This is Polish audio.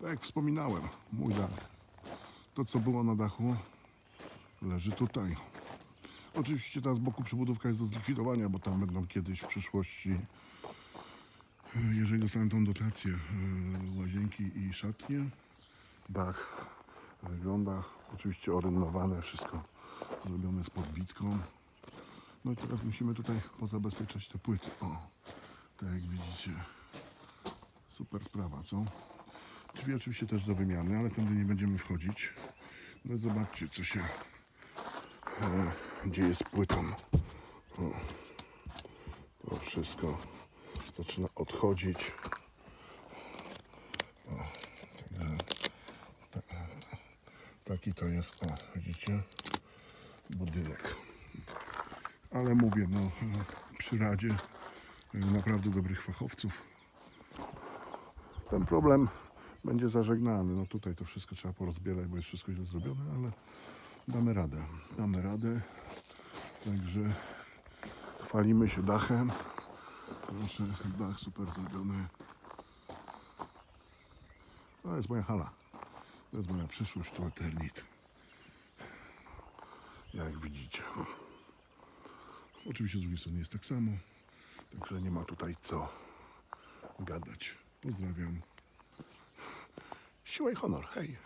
Tak jak wspominałem, mój dach. To co było na dachu leży tutaj. Oczywiście ta z boku przybudówka jest do zlikwidowania, bo tam będą kiedyś w przyszłości, jeżeli dostanę tą dotację, e, łazienki i szatnie. Dach wygląda oczywiście orynnowane, wszystko zrobione z podbitką. No i teraz musimy tutaj pozabezpieczać te płyty. O, tak jak widzicie. Super sprawa, co? Drzwi oczywiście też do wymiany, ale tędy nie będziemy wchodzić. No zobaczcie, co się e, dzieje z płytą. O, to wszystko zaczyna odchodzić. O, także ta, taki to jest, o, widzicie, budynek. Ale mówię, no, przy Radzie e, naprawdę dobrych fachowców ten problem będzie zażegnany. No tutaj to wszystko trzeba porozbierać, bo jest wszystko źle zrobione, ale damy radę. Damy radę. Także chwalimy się dachem. Proszę, dach super zrobiony. To jest moja hala. To jest moja przyszłość, to Eternit. Jak widzicie. Oczywiście z drugiej strony jest tak samo. Także nie ma tutaj co gadać. Pozdrawiam. Siła i honor. Hej.